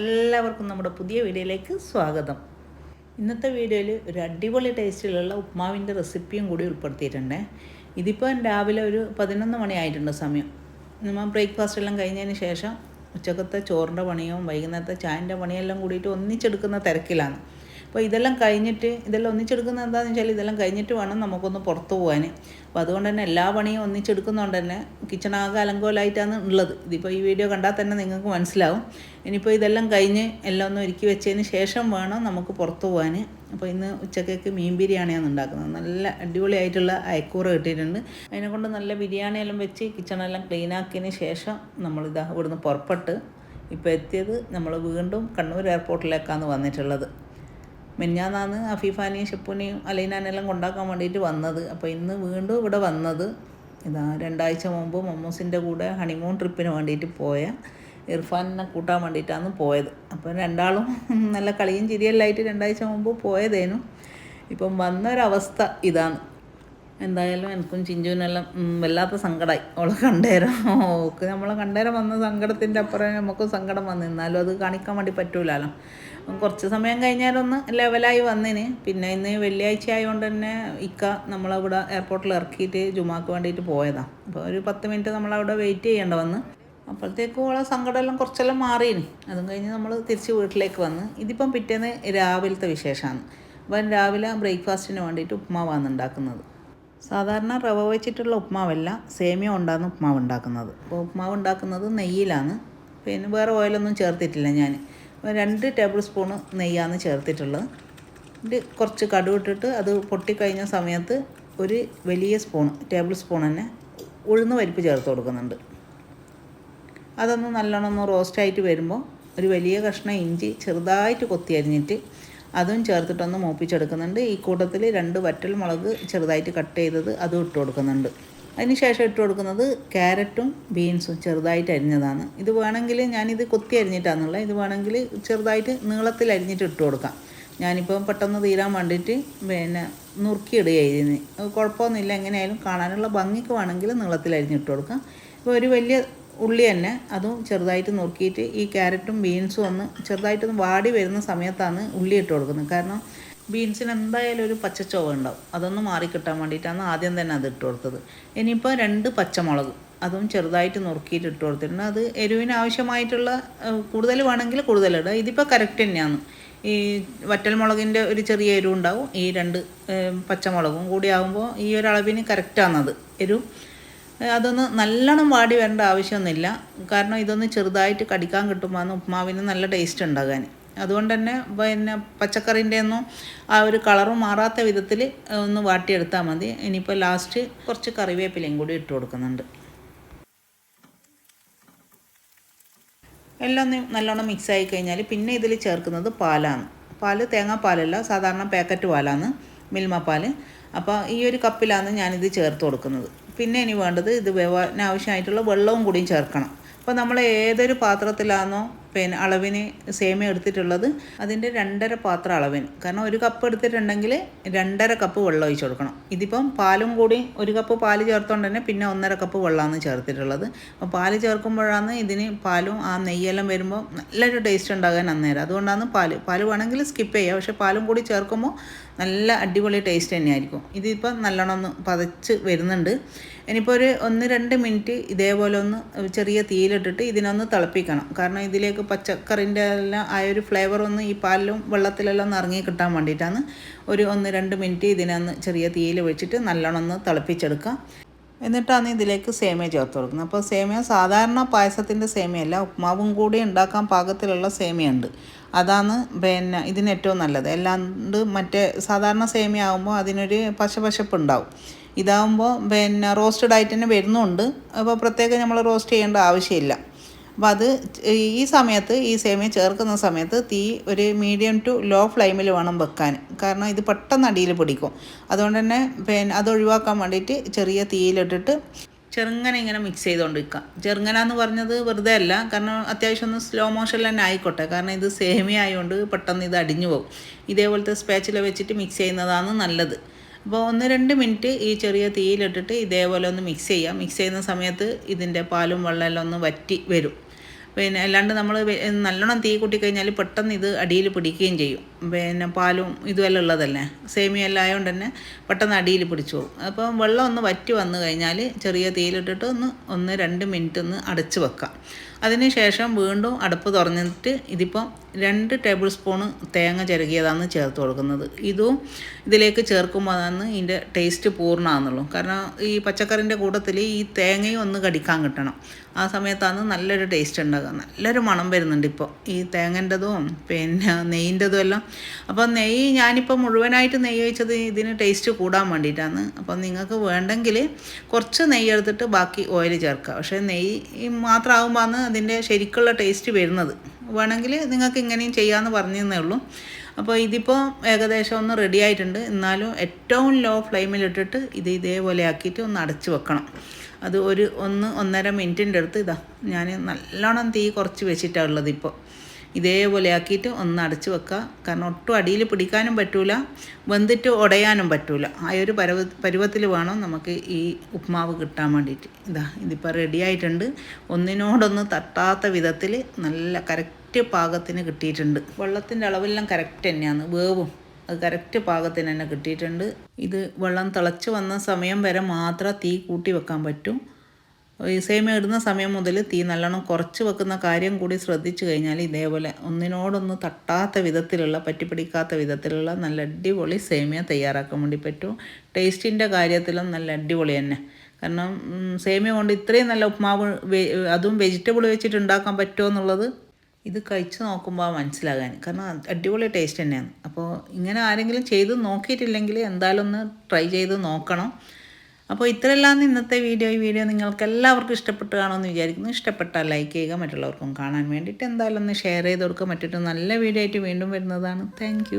എല്ലാവർക്കും നമ്മുടെ പുതിയ വീഡിയോയിലേക്ക് സ്വാഗതം. ഇന്നത്തെ വീഡിയോയിൽ ഒരു അടിപൊളി ടേസ്റ്റിലുള്ള ഉപ്മാവിന്റെ റെസിപ്പിയും കൂടി ഉൾപ്പെടുത്തിയിട്ടുണ്ട്. ഇതിപ്പോൾ രാവിലെ ഒരു പതിനൊന്ന് മണിയായിട്ടുണ്ട് സമയം. നമ്മൾ ബ്രേക്ക്ഫാസ്റ്റ് എല്ലാം കഴിഞ്ഞതിന് ശേഷം ഉച്ചക്കത്തെ ചോറിന്റെ പണിയും വൈകുന്നേരത്തെ ചായന്റെ പണിയെല്ലാം കൂടിയിട്ട് ഒന്നിച്ചെടുക്കുന്ന തിരക്കിലാണ്. അപ്പോൾ ഇതെല്ലാം കഴിഞ്ഞിട്ട് ഇതെല്ലാം ഒന്നിച്ചെടുക്കുന്നത് എന്താണെന്ന് വെച്ചാൽ ഇതെല്ലാം കഴിഞ്ഞിട്ട് വേണം നമുക്കൊന്ന് പുറത്ത് പോകാൻ അപ്പോൾ അതുകൊണ്ട് തന്നെ എല്ലാ പണിയും ഒന്നിച്ചെടുക്കുന്നതുകൊണ്ട് തന്നെ കിച്ചണാകെ അലങ്കോലായിട്ടാണ് ഉള്ളത്. ഇതിപ്പോൾ ഈ വീഡിയോ കണ്ടാൽ തന്നെ നിങ്ങൾക്ക് മനസ്സിലാവും. ഇനിയിപ്പോൾ ഇതെല്ലാം കഴിഞ്ഞ് എല്ലാം ഒന്ന് ഒരുക്കി വെച്ചതിന് ശേഷം വേണം നമുക്ക് പുറത്ത് പോകാൻ അപ്പോൾ ഇന്ന് ഉച്ചക്കേക്ക് മീൻ ബിരിയാണിയാണ് ഉണ്ടാക്കുന്നത്. നല്ല അടിപൊളിയായിട്ടുള്ള അയക്കൂറ കിട്ടിയിട്ടുണ്ട്. അതിനെക്കൊണ്ട് നല്ല ബിരിയാണി എല്ലാം വെച്ച് കിച്ചണെല്ലാം ക്ലീൻ ആക്കിയതിന് ശേഷം നമ്മളിതാ ഇവിടുന്ന് പുറപ്പെട്ട് ഇപ്പോൾ എത്തിയത് നമ്മൾ വീണ്ടും കണ്ണൂർ എയർപോർട്ടിലേക്കാണ് വന്നിട്ടുള്ളത്. മിന്നാന്നാണ് അഫീഫാനെയും ഷിപ്പുനെയും അലൈനാനെല്ലാം കൊണ്ടാക്കാൻ വേണ്ടിയിട്ട് വന്നത്. അപ്പോൾ ഇന്ന് വീണ്ടും ഇവിടെ വന്നത് ഇതാ രണ്ടാഴ്ച മുമ്പ് മമ്മൂസിന്റെ കൂടെ ഹണിമൂൺ ട്രിപ്പിന് വേണ്ടിയിട്ട് പോയ ഇർഫാനിനെ കൂട്ടാൻ വേണ്ടിയിട്ടാണ് പോയത്. അപ്പോൾ രണ്ടാളും നല്ല കളിയും ചിരിയെല്ലായിട്ട് രണ്ടാഴ്ച മുമ്പ് പോയതേനു. ഇപ്പം വന്നൊരവസ്ഥ ഇതാണ്. എന്തായാലും എനിക്കും ചിഞ്ചുവിനെല്ലാം വല്ലാത്ത സങ്കടമായി ഓളെ കണ്ടേരം. ഓക്ക് നമ്മളെ കണ്ടേരം വന്ന സങ്കടത്തിന്റെ അപ്പുറം നമുക്ക് സങ്കടം വന്നു. എന്നാലും അത് കാണിക്കാൻ വേണ്ടി പറ്റൂലല്ലോ കുറച്ച് സമയം കഴിഞ്ഞാലൊന്ന് ലെവലായി വന്നിന്. പിന്നെ ഇന്ന് വെള്ളിയാഴ്ച ആയതുകൊണ്ട് തന്നെ ഇക്ക നമ്മളവിടെ എയർപോർട്ടിൽ ഇറക്കിയിട്ട് ജുമാക്ക് വേണ്ടിയിട്ട് പോയതാണ് അപ്പോൾ ഒരു പത്ത് മിനിറ്റ് നമ്മളവിടെ വെയിറ്റ് ചെയ്യേണ്ട വന്ന്. അപ്പോഴത്തേക്കും ഓളെ സങ്കടമെല്ലാം കുറച്ചെല്ലാം മാറിയിന് അതും കഴിഞ്ഞ് നമ്മൾ തിരിച്ച് വീട്ടിലേക്ക് വന്ന്. ഇതിപ്പം പിറ്റേന്ന് രാവിലത്തെ വിശേഷമാണ് അപ്പം രാവിലെ ബ്രേക്ക്ഫാസ്റ്റിന് വേണ്ടിയിട്ട് ഉപ്മാവാണ് ഉണ്ടാക്കുന്നത് സാധാരണ റവ വെച്ചിട്ടുള്ള ഉപ്മാവല്ല സേമിയ ഉണ്ടാകുന്ന ഉപ്മാവ് ഉണ്ടാക്കുന്നത് അപ്പോൾ ഉപ്മാവ് ഉണ്ടാക്കുന്നത് നെയ്യിലാണ്. പിന്നെ വേറെ ഓയിലൊന്നും ചേർത്തിട്ടില്ല ഞാൻ രണ്ട് ടേബിൾ സ്പൂണ് നെയ്യാണ് ചേർത്തിട്ടുള്ളത്. ഇത് കുറച്ച് കടുക് ഇട്ടിട്ട് അത് പൊട്ടിക്കഴിഞ്ഞ സമയത്ത് ഒരു വലിയ സ്പൂൺ ടേബിൾ സ്പൂൺ തന്നെ ഉഴുന്ന് പരിപ്പ് ചേർത്ത് കൊടുക്കുന്നുണ്ട്. അതൊന്ന് നല്ലോണം ഒന്ന് റോസ്റ്റായിട്ട് വരുമ്പോൾ ഒരു വലിയ കഷ്ണം ഇഞ്ചി ചെറുതായിട്ട് കൊത്തി അരിഞ്ഞിട്ട് അതും ചേർത്തിട്ടൊന്ന് മൂപ്പിച്ചെടുക്കുന്നുണ്ട്. ഈ കൂട്ടത്തിൽ രണ്ട് വറ്റൽ മുളക് ചെറുതായിട്ട് കട്ട് ചെയ്തത് അതും ഇട്ട് കൊടുക്കുന്നുണ്ട്. അതിന് ശേഷം ഇട്ട് കൊടുക്കുന്നത് ക്യാരറ്റും ബീൻസും ചെറുതായിട്ട് അരിഞ്ഞതാണ്. ഇത് വേണമെങ്കിൽ ഞാനിത് കൊത്തി അരിഞ്ഞിട്ടാണെന്നുള്ളത് ഇത് വേണമെങ്കിൽ ചെറുതായിട്ട് നീളത്തിൽ അരിഞ്ഞിട്ട് ഇട്ട് കൊടുക്കാം. ഞാനിപ്പോൾ പെട്ടെന്ന് തീരാൻ വേണ്ടിയിട്ട് പിന്നെ നുറുക്കിയിടുകയായിരുന്നു കുഴപ്പമൊന്നുമില്ല എങ്ങനെയായാലും കാണാനുള്ള ഭംഗിക്ക് വേണമെങ്കിൽ നീളത്തിൽ അരിഞ്ഞിട്ട് കൊടുക്കാം. ഇപ്പോൾ ഒരു വലിയ ഉള്ളി തന്നെ അതും ചെറുതായിട്ട് നുറുക്കിയിട്ട് ഈ ക്യാരറ്റും ബീൻസും ഒന്ന് ചെറുതായിട്ടൊന്ന് വാടി വരുന്ന സമയത്താണ് ഉള്ളി ഇട്ട് കൊടുക്കുന്നത്. കാരണം ബീൻസിന് എന്തായാലും ഒരു പച്ചച്ചോവ ഉണ്ടാവും അതൊന്ന് മാറിക്കിട്ടാൻ വേണ്ടിയിട്ടാണ് ആദ്യം തന്നെ അത് ഇട്ട് കൊടുത്തത്. ഇനിയിപ്പോൾ രണ്ട് പച്ചമുളക് അതും ചെറുതായിട്ട് നുറുക്കിയിട്ട് ഇട്ട് കൊടുത്തിട്ടുണ്ട്. അത് എരിവിന് ആവശ്യമായിട്ടുള്ള കൂടുതൽ വേണമെങ്കിൽ കൂടുതലിടുക ഇതിപ്പോൾ കറക്റ്റ് തന്നെയാണ്. ഈ വറ്റൽമുളകിന്റെ ഒരു ചെറിയ എരിവ് ഉണ്ടാവും ഈ രണ്ട് പച്ചമുളകും കൂടി ആകുമ്പോൾ ഈ ഒരു അളവിന് കറക്റ്റാണത് എരിവ് അതൊന്ന് നല്ലോണം വാടി വരേണ്ട ആവശ്യമൊന്നുമില്ല. കാരണം ഇതൊന്ന് ചെറുതായിട്ട് കടിക്കാൻ കിട്ടുമ്പോൾ ഉപ്മാവിന് നല്ല ടേസ്റ്റ് ഉണ്ടാകാൻ അതുകൊണ്ട് തന്നെ പിന്നെ പച്ചക്കറിന്റെ ഒന്നും ആ ഒരു കളറ് മാറാത്ത വിധത്തിൽ ഒന്ന് വാട്ടിയെടുത്താൽ മതി. ഇനിയിപ്പോൾ ലാസ്റ്റ് കുറച്ച് കറിവേപ്പിലയും കൂടി ഇട്ട് കൊടുക്കുന്നുണ്ട്. എല്ലാം ഒന്ന് നല്ലോണം മിക്സ് ആയി കഴിഞ്ഞാൽ പിന്നെ ഇതിൽ ചേർക്കുന്നത് പാലാണ്. പാൽ തേങ്ങാപ്പാലല്ല സാധാരണ പാക്കറ്റ് പാലാണ് മിൽമ പാൽ അപ്പോൾ ഈ ഒരു കപ്പിലാണ് ഞാനിത് ചേർത്ത് കൊടുക്കുന്നത്. പിന്നെ ഇനി വേണ്ടത് ഇത് വേവാൻ ആവശ്യമായിട്ടുള്ള വെള്ളവും കൂടിയും ചേർക്കണം. അപ്പോൾ നമ്മൾ ഏതൊരു പാത്രത്തിലാണോ പിന്നെ അളവിന് സേമിയ എടുത്തിട്ടുള്ളത് അതിന്റെ രണ്ടര പാത്രം അളവിന്. കാരണം ഒരു കപ്പ് എടുത്തിട്ടുണ്ടെങ്കിൽ രണ്ടര കപ്പ് വെള്ളം ഒഴിച്ച് കൊടുക്കണം. ഇതിപ്പം പാലും കൂടി ഒരു കപ്പ് പാൽ ചേർത്തുകൊണ്ട് തന്നെ പിന്നെ ഒന്നര കപ്പ് വെള്ളമാണ് ചേർത്തിട്ടുള്ളത്. അപ്പോൾ പാൽ ചേർക്കുമ്പോഴാണ് ഇതിന് പാലും ആ നെയ്യെല്ലാം വരുമ്പോൾ നല്ലൊരു ടേസ്റ്റ് ഉണ്ടാകാൻ അന്നേരം. അതുകൊണ്ടാണ് പാൽ. പാൽ വേണമെങ്കിൽ സ്കിപ്പ് ചെയ്യുക പക്ഷേ പാലും കൂടി ചേർക്കുമ്പോൾ നല്ല അടിപൊളി ടേസ്റ്റ് തന്നെയായിരിക്കും. ഇതിപ്പോൾ നല്ലോണം ഒന്ന് പതച്ച് വരുന്നുണ്ട്. ഇനിയിപ്പോൾ ഒരു ഒന്ന് രണ്ട് മിനിറ്റ് ഇതേപോലെ ഒന്ന് ചെറിയ തീയിലിട്ടിട്ട് ഇതിനൊന്ന് തിളപ്പിക്കണം. കാരണം ഇതിലേക്ക് പച്ചക്കറിന്റെ എല്ലാം ആ ഒരു ഫ്ലേവർ ഒന്ന് ഈ പാലിലും വെള്ളത്തിലെല്ലാം ഒന്ന് ഇറങ്ങി കിട്ടാൻ വേണ്ടിയിട്ടാണ് ഒരു ഒന്ന് രണ്ട് മിനിറ്റ് ഇതിനൊന്ന് ചെറിയ തീയിൽ വെച്ചിട്ട് നല്ലോണം ഒന്ന് തിളപ്പിച്ചെടുക്കാം എന്നിട്ടാണ് ഇതിലേക്ക് സേമിയ ചേർത്ത് കൊടുക്കുന്നത്. അപ്പോൾ സേമിയ സാധാരണ പായസത്തിന്റെ സേമിയല്ല ഉപ്മാവും കൂടി ഉണ്ടാക്കാൻ പാകത്തിലുള്ള സേമിയ ഉണ്ട് അതാണ് പിന്നെ ഇതിന് ഏറ്റവും നല്ലത്. അല്ലാണ്ട് മറ്റേ സാധാരണ സേമിയ ആകുമ്പോൾ അതിനൊരു പശപശപ്പ് ഉണ്ടാവും. ഇതാകുമ്പോൾ പിന്നെ റോസ്റ്റഡ് ആയിട്ട് തന്നെ വരുന്നുണ്ട്. അപ്പോൾ പ്രത്യേകം നമ്മൾ റോസ്റ്റ് ചെയ്യേണ്ട ആവശ്യമില്ല. അപ്പോൾ അത് ഈ സമയത്ത് ഈ സേമിയ ചേർക്കുന്ന സമയത്ത് തീ ഒരു മീഡിയം ടു ലോ ഫ്ലെയിമിൽ വേണം വെക്കാൻ. കാരണം ഇത് പെട്ടെന്ന് അടിയിൽ പിടിക്കും. അതുകൊണ്ട് തന്നെ പിന്നെ അത് ഒഴിവാക്കാൻ വേണ്ടിയിട്ട് ചെറിയ തീയിലിട്ടിട്ട് ചെറുങ്ങനെ ഇങ്ങനെ മിക്സ് ചെയ്തുകൊണ്ടിരിക്കുക ചെറുങ്ങന എന്ന് പറഞ്ഞത് വെറുതെ അല്ല. കാരണം അത്യാവശ്യം ഒന്ന് സ്ലോ മോഷനിൽ തന്നെ ആയിക്കോട്ടെ. കാരണം ഇത് സേമിയ ആയതുകൊണ്ട് പെട്ടെന്ന് ഇത് അടിഞ്ഞു പോകും. ഇതേപോലത്തെ സ്പാച്ചിൽ വെച്ചിട്ട് മിക്സ് ചെയ്യുന്നതാണ് നല്ലത്. അപ്പോൾ ഒന്ന് രണ്ട് മിനിറ്റ് ഈ ചെറിയ തീയിലിട്ടിട്ട് ഇതേപോലെ ഒന്ന് മിക്സ് ചെയ്യാം. മിക്സ് ചെയ്യുന്ന സമയത്ത് ഇതിന്റെ പാലും വെള്ളമെല്ലാം ഒന്ന് വറ്റി വരും. പിന്നെ അല്ലാണ്ട് നമ്മൾ നല്ലോണം തീ കൂട്ടിക്കഴിഞ്ഞാൽ പെട്ടെന്ന് ഇത് അടിയിൽ പിടിക്കുകയും ചെയ്യും. പിന്നെ പാലും ഇതുമെല്ലാം ഉള്ളതല്ലേ? സേമിയ എല്ലാം ആയതുകൊണ്ട് തന്നെ പെട്ടെന്ന് അടിയിൽ പിടിച്ചു പോകും. അപ്പം വെള്ളം ഒന്ന് വറ്റി വന്നു കഴിഞ്ഞാൽ ചെറിയ തീയിലിട്ടിട്ട് ഒന്ന് ഒന്ന് രണ്ട് മിനിറ്റ് ഒന്ന് അടച്ച് വെക്കാം. അതിന് ശേഷം വീണ്ടും അടുപ്പ് തുറന്നിട്ട് ഇതിപ്പം രണ്ട് ടേബിൾ സ്പൂണ് തേങ്ങ ചിരകിയതാണ് ചേർത്ത് കൊടുക്കുന്നത്. ഇതും ഇതിലേക്ക് ചേർക്കുമ്പോൾ അതാണ് ഇതിന്റെ ടേസ്റ്റ് പൂർണമാണെന്നുള്ളൂ. കാരണം ഈ പച്ചക്കറിന്റെ കൂട്ടത്തിൽ ഈ തേങ്ങയും ഒന്ന് കടിക്കാൻ കിട്ടണം. ആ സമയത്താണ് നല്ലൊരു ടേസ്റ്റ് ഉണ്ടാകുക നല്ലൊരു മണം വരുന്നുണ്ട് ഇപ്പോൾ ഈ തേങ്ങന്റെതും പിന്നെ നെയ്യിന്റെതും എല്ലാം. അപ്പോൾ നെയ്യ് ഞാനിപ്പോൾ മുഴുവനായിട്ട് നെയ്യ് ഒഴിച്ചത് ഇതിന് ടേസ്റ്റ് കൂടാൻ വേണ്ടിയിട്ടാണ്. അപ്പോൾ നിങ്ങൾക്ക് വേണ്ടെങ്കിൽ കുറച്ച് നെയ്യ് എടുത്തിട്ട് ബാക്കി ഓയിൽ ചേർക്കുക. പക്ഷേ നെയ്യ് മാത്രമാകുമ്പോഴാണ് അതിന്റെ ശരിക്കുള്ള ടേസ്റ്റ് വരുന്നത്. വേണമെങ്കിൽ നിങ്ങൾക്ക് ഇങ്ങനെയും ചെയ്യാമെന്ന് പറഞ്ഞതേ ഉള്ളൂ. അപ്പോൾ ഇതിപ്പോൾ ഏകദേശം ഒന്ന് റെഡി ആയിട്ടുണ്ട്. എന്നാലും ഏറ്റവും ലോ ഫ്ലെയിമിലിട്ടിട്ട് ഇത് ഇതേപോലെ ആക്കിയിട്ട് ഒന്ന് അടച്ചു വെക്കണം. അത് ഒരു ഒന്ന് ഒന്നര മിനിറ്റിന്റെ അടുത്ത് ഇതാ ഞാൻ നല്ലോണം തീ കുറച്ച് വെച്ചിട്ടാണ് ഉള്ളത് ഇപ്പോൾ. ഇതേപോലെ ആക്കിയിട്ട് ഒന്ന് അടച്ച് വെക്കുക. കാരണം ഒട്ടും അടിയിൽ പിടിക്കാനും പറ്റൂല വെന്തിട്ട് ഉടയാനും പറ്റൂല. ആ ഒരു പരുവ പരുവത്തിൽ വേണം നമുക്ക് ഈ ഉപ്മാവ് കിട്ടാൻ വേണ്ടിയിട്ട്. ഇതാ ഇതിപ്പോൾ റെഡി ആയിട്ടുണ്ട്. ഒന്നിനോടൊന്ന് തട്ടാത്ത വിധത്തിൽ നല്ല കറക്റ്റ് പാകത്തിന് കിട്ടിയിട്ടുണ്ട്. വെള്ളത്തിന്റെ അളവെല്ലാം കറക്റ്റ് തന്നെയാണ്. വേവും. അത് കറക്റ്റ് പാകത്തിന് തന്നെ കിട്ടിയിട്ടുണ്ട്. ഇത് വെള്ളം തിളച്ച് വന്ന സമയം വരെ മാത്രം തീ കൂട്ടി വെക്കാൻ പറ്റും. സേമ ഇടുന്ന സമയം മുതൽ തീ നല്ലോണം കുറച്ച് വെക്കുന്ന കാര്യം കൂടി ശ്രദ്ധിച്ചു കഴിഞ്ഞാൽ ഇതേപോലെ ഒന്നിനോടൊന്ന് തട്ടാത്ത വിധത്തിലുള്ള പറ്റിപ്പിടിക്കാത്ത വിധത്തിലുള്ള നല്ല അടിപൊളി സേമിയ തയ്യാറാക്കാൻ വേണ്ടി പറ്റും. ടേസ്റ്റിന്റെ കാര്യത്തിലും നല്ല അടിപൊളി തന്നെ. കാരണം സേമിയ കൊണ്ട് ഇത്രയും നല്ല ഉപ്മാവ് അതും വെജിറ്റബിൾ വെച്ചിട്ട് ഉണ്ടാക്കാൻ പറ്റുമോ എന്നുള്ളത് ഇത് കഴിച്ച് നോക്കുമ്പോൾ മനസ്സിലാകാൻ. കാരണം അടിപൊളി ടേസ്റ്റ് തന്നെയാണ്. അപ്പോൾ ഇങ്ങനെ ആരെങ്കിലും ചെയ്ത് നോക്കിയിട്ടില്ലെങ്കിൽ എന്തായാലും ഒന്ന് ട്രൈ ചെയ്ത് നോക്കണം. അപ്പോൾ ഇത്രയെല്ലാം ഇന്നത്തെ വീഡിയോ ഈ വീഡിയോ നിങ്ങൾക്ക് എല്ലാവർക്കും ഇഷ്ടപ്പെട്ട് കാണുമെന്ന് വിചാരിക്കുന്നു. ഇഷ്ടപ്പെട്ടാൽ ലൈക്ക് ചെയ്യുക മറ്റുള്ളവർക്കും കാണാൻ വേണ്ടിയിട്ട് എന്തായാലും ഒന്ന് ഷെയർ ചെയ്ത് കൊടുക്കുക. മറ്റൊരു നല്ല വീഡിയോ ആയിട്ട് വീണ്ടും വരുന്നതാണ്. താങ്ക്